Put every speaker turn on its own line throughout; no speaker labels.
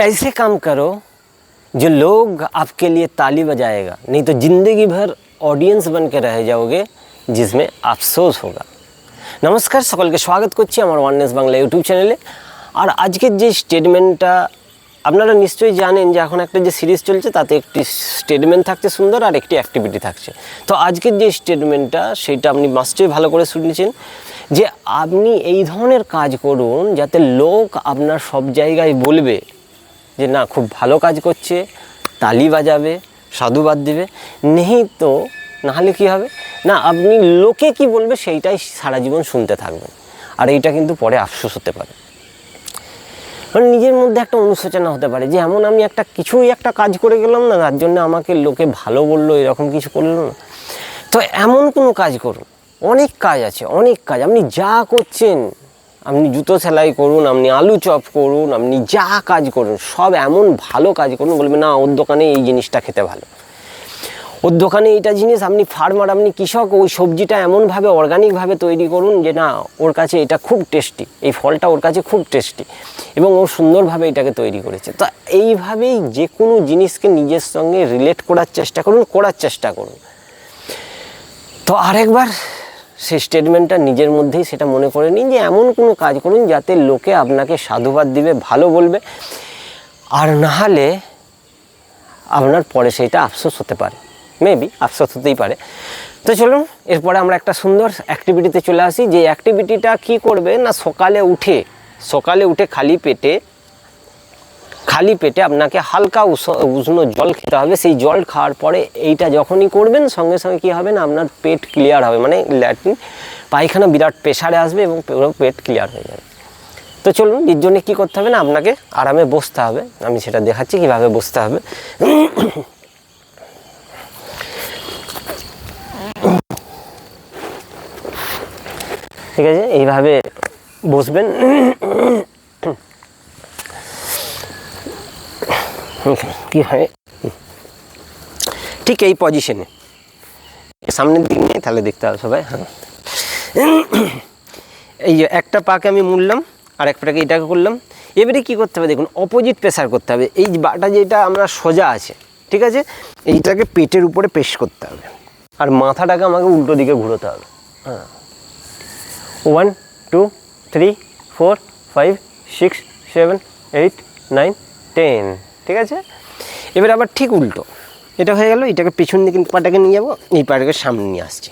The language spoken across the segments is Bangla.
ऐसे काम करो जो लोग आपके लिए ताली बजाएगा नहीं तो ज़िंदगी भर অডিয়েন্স बन के रह जाओगे जिसमें আফসোস होगा নমস্কার সকলকে স্বাগত করছি আমার ওয়াননেস বাংলা ইউটিউব চ্যানেলে আর আজকের যে স্টেটমেন্টটা আপনারা নিশ্চয়ই জানেন যে এখন একটা যে সিরিজ চলছে তাতে একটি স্টেটমেন্ট থাকছে সুন্দর আর একটি অ্যাক্টিভিটি থাকছে তো আজকের যে স্টেটমেন্টটা সেটা আপনি নিশ্চয়ই ভালো করে শুনেছেন যে আপনি এই ধরনের কাজ করুন যাতে লোক আপনার সব জায়গায় বলবে যে না, খুব ভালো কাজ করছে, তালি বাজাবে সাধুবাদ দেবে। নেই তো, নাহলে কী হবে? না, আপনি লোকে কি বলবে সেইটাই সারা জীবন শুনতে থাকবেন। আর এইটা কিন্তু পরে আফসোস হতে পারে। কারণ নিজের মধ্যে একটা অনুশোচনা হতে পারে যে, এমন আমি একটা কিছুই একটা কাজ করে গেলাম না, তার জন্য আমাকে লোকে ভালো বলল, এরকম কিছু করল না। তো এমন কোনো কাজ করুন। অনেক কাজ আছে, অনেক কাজ। আপনি যা করছেন আপনি জুতো সেলাই করুন, আপনি আলু চপ করুন, আপনি যা কাজ করুন, সব এমন ভালো কাজ করুন বলবে না, ওর দোকানে এই জিনিসটা খেতে ভালো। ওর দোকানে এইটা জিনিস, আপনি ফার্মার, আপনি কৃষক, ওই সবজিটা এমনভাবে অর্গানিকভাবে তৈরি করুন যে, না, ওর কাছে এটা খুব টেস্টি এই ফলটা ওর কাছে খুব টেস্টি এবং ও সুন্দরভাবে এটাকে তৈরি করেছে। তো এইভাবেই যে কোনো জিনিসকে নিজের সঙ্গে রিলেট করার চেষ্টা করুন, করার চেষ্টা করুন। তো আরেকবার সেই স্টেটমেন্টটা নিজের মধ্যেই সেটা মনে করে নিন যে এমন কোনো কাজ করুন যাতে লোকে আপনাকে সাধুবাদ দিবে, ভালো বলবে। আর না হলে আপনার পরে সেইটা আফসোস হতে পারে। মেবি আফসোস হতেই পারে। তো চলুন, এরপরে আমরা একটা সুন্দর অ্যাক্টিভিটিতে চলে আসি। যে অ্যাক্টিভিটিটা কি করবে? না সকালে উঠে সকালে উঠে খালি পেটে খালি পেটে আপনাকে হালকা উষ্ণ জল খেতে হবে। সেই জল খাওয়ার পরে এইটা যখনই করবেন, সঙ্গে সঙ্গে কী হবে না, আপনার পেট ক্লিয়ার হবে। মানে ল্যাট্রিন পায়খানা বিরাট প্রেশারে আসবে এবং পেট ক্লিয়ার হয়ে যাবে। তো চলুন, এর জন্য কী করতে হবে না, আপনাকে আরামে বসতে হবে। আমি সেটা দেখাচ্ছি কীভাবে বসতে হবে। ঠিক আছে? এইভাবে বসবেন। কি হয়? ঠিক এই পজিশনে সামনের দিক নিয়ে তাহলে দেখতে হবে সবাই হ্যাঁ। এই যে একটা পাকে আমি মুড়লাম, আর এক পাটাকে এটাকে করলাম। এবারে কি করতে হবে দেখুন অপোজিট প্রেসার করতে হবে। এই বাটা যেটা আমরা সোজা আছে, ঠিক আছে? এইটাকে পেটের উপরে পেশ করতে হবে। আর মাথাটাকে আমাকে উল্টো দিকে ঘুরোতে হবে। হ্যাঁ। One two three four five six seven eight nine ten ঠিক আছে? এবার আবার ঠিক উল্টো। এটা হয়ে গেল, এটাকে পিছন দিকে পাটাকে নিয়ে যাব, এই পাটাকে সামনে নিয়ে আসছি।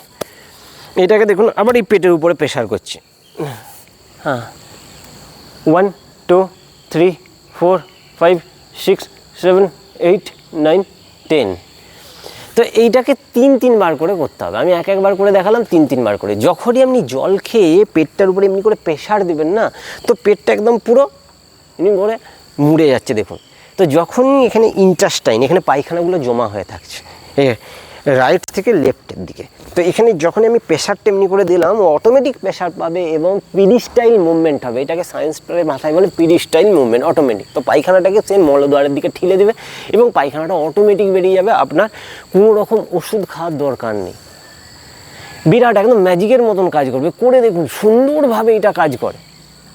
এটাকে দেখুন, আবার এই পেটের উপরে প্রেশার করছি। হ্যাঁ। One, two, three, four, five, six, seven, eight, nine, ten. তো এইটাকে তিন তিনবার করে করতে হবে। আমি এক একবার করে দেখালাম, তিন তিনবার করে। যখনই আপনি জল খেয়ে পেটটার উপরে এমনি করে প্রেশার দেবেন না, তো পেটটা একদম পুরো এমনি করে মুড়ে যাচ্ছে, দেখুন। তো যখনই এখানে ইন্টাস্টাইন এখানে পায়খানাগুলো জমা হয়ে থাকছে রাইট থেকে লেফটের দিকে। তো এখানে যখন আমি প্রেশারটা এমনি করে দিলাম অটোমেটিক প্রেশার পাবে এবং পিরিস্টাইল মুভমেন্ট হবে। এটাকে সায়েন্স মাথায় বলে পিরিস্টাইল মুভমেন্ট অটোমেটিক তো পায়খানাটাকে সে মলদ্বারের দিকে ঠেলে দেবে এবং পায়খানাটা অটোমেটিক বেরিয়ে যাবে। আপনার কোনো রকম ওষুধ খাওয়ার দরকার নেই। বিরাট একদম ম্যাজিকের মতন কাজ করবে। করে দেখুন, সুন্দরভাবে এটা কাজ করে।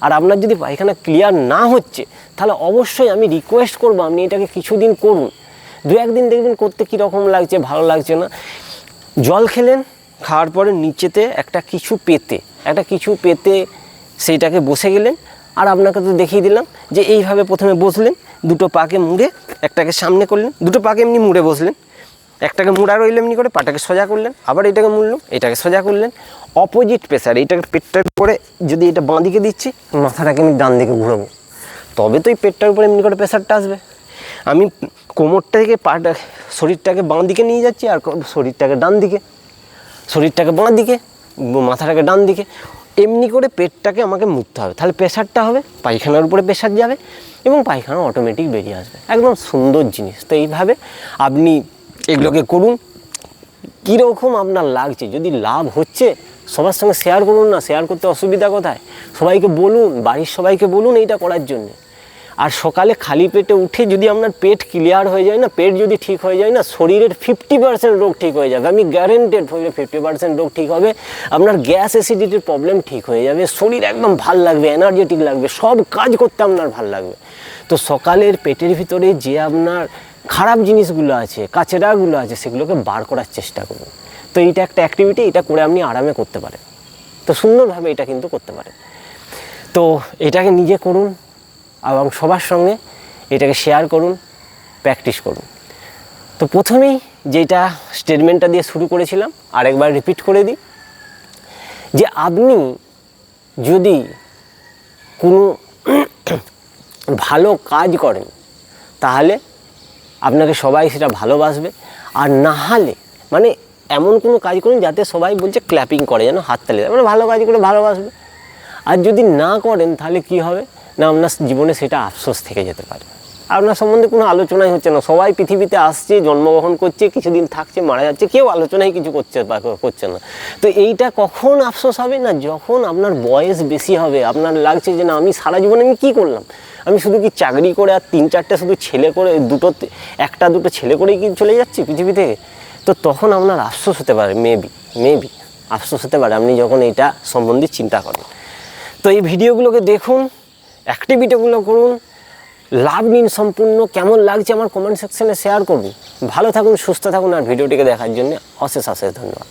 আর আপনার যদি পায়খানা ক্লিয়ার না হচ্ছে, তাহলে অবশ্যই আমি রিকোয়েস্ট করব আপনি এটাকে কিছুদিন করুন। দু একদিন দেখবেন করতে কীরকম লাগছে, ভালো লাগছে না। জল খেলেন, খাওয়ার পরে নিচেতে একটা কিছু পেতে, একটা কিছু পেতে সেইটাকে বসে গেলেন। আর আপনাকে তো দেখিয়ে দিলাম যে এইভাবে প্রথমে বসলেন, দুটো পাকে মুড়ে একটাকে সামনে করলেন, দুটো পাকে এমনি মুড়ে বসলেন। একটাকে মুড়া রইল এমনি করে, পাটাকে সোজা করলেন, আবার এটাকে মুড়লাম এটাকে সোজা করলেন। অপোজিট প্রেসার এইটাকে পেটটার উপরে যদি এটা বাঁ দিকে দিচ্ছি, মাথাটাকে আমি ডান দিকে ঘুরাবো। তবে তো এই পেটটার উপরে এমনি করে প্রেসারটা আসবে। আমি কোমরটা থেকে পাটা, শরীরটাকে বাঁ দিকে নিয়ে যাচ্ছি, আর শরীরটাকে ডান দিকে। শরীরটাকে বাঁ দিকে, মাথাটাকে ডান দিকে। এমনি করে পেটটাকে আমাকে মুড়তে হবে। তাহলে প্রেশারটা হবে, পায়খানার উপরে প্রেশার যাবে, এবং পায়খানা অটোমেটিক বেরিয়ে আসবে। একদম সুন্দর জিনিস। তো এইভাবে আপনি এগুলোকে করুন। কীরকম আপনার লাগছে? যদি লাভ হচ্ছে, সবার সঙ্গে শেয়ার করুন না শেয়ার করতে অসুবিধা কোথায়? সবাইকে বলুন, বাড়ির সবাইকে বলুন এইটা করার জন্যে। আর সকালে খালি পেটে উঠে যদি আপনার পেট ক্লিয়ার হয়ে যায় না, পেট যদি ঠিক হয়ে যায় না, শরীরের ফিফটি পার্সেন্ট রোগ ঠিক হয়ে যাবে। আমি গ্যারেন্টেড হয়ে ফিফটি পার্সেন্ট রোগ ঠিক হবে, আপনার গ্যাস অ্যাসিডিটির প্রবলেম ঠিক হয়ে যাবে, শরীর একদম ভালো লাগবে এনার্জেটিক লাগবে, সব কাজ করতে আপনার ভালো লাগবে। তো সকালের পেটের ভিতরে যে আপনার খারাপ জিনিসগুলো আছে, কাচেরাগুলো আছে, সেগুলোকে বার করার চেষ্টা করুন। তো এইটা একটা অ্যাক্টিভিটি এটা করে আপনি আরামে করতে পারেন। তো সুন্দরভাবে এটা কিন্তু করতে পারেন। তো এটাকে নিজে করুন। এবং সবার সঙ্গে এটাকে শেয়ার করুন প্র্যাকটিস করুন। তো প্রথমেই যেটা স্টেটমেন্টটা দিয়ে শুরু করেছিলাম, আরেকবার রিপিট করে দিই। যে আপনি যদি কোনো ভালো কাজ করেন, তাহলে আপনাকে সবাই সেটা ভালোবাসবে। আর না হলে মানে এমন কোনো কাজ করুন যাতে সবাই বলছে ক্ল্যাপিং করে, যেন হাততালি মানে ভালো কাজ করে ভালোবাসবে। আর যদি না করেন, তাহলে কি হবে? না, আপনার জীবনে সেটা আফসোস থেকে যেতে পারে। আপনার সম্বন্ধে কোনো আলোচনাই হচ্ছে না। সবাই পৃথিবীতে আসছে, জন্মগ্রহণ করছে, কিছুদিন থাকছে, মারা যাচ্ছে, কেউ আলোচনাই কিছু করছে করছে না। তো এইটা কখন আফসোস হবে না যখন আপনার বয়স বেশি হবে? আপনার লাগছে যে না, আমি সারা জীবনে আমি কী করলাম? আমি শুধু কি চাকরি করে আর তিন চারটে শুধু ছেলে করে, দুটো একটা দুটো ছেলে করেই কি চলে যাচ্ছি পৃথিবী থেকে তো তখন আপনার আফসোস হতে পারে মেবি মেবি আফসোস হতে পারে। আপনি যখন এটা সম্বন্ধে চিন্তা করেন। তো এই ভিডিওগুলোকে দেখুন অ্যাক্টিভিটিগুলো করুন। লাভ নিন সম্পূর্ণ। কেমন লাগছে আমার কমেন্ট সেকশনে শেয়ার করুন। ভালো থাকুন, সুস্থ থাকুন, আর ভিডিওটিকে দেখার জন্য অশেষ অশেষ ধন্যবাদ।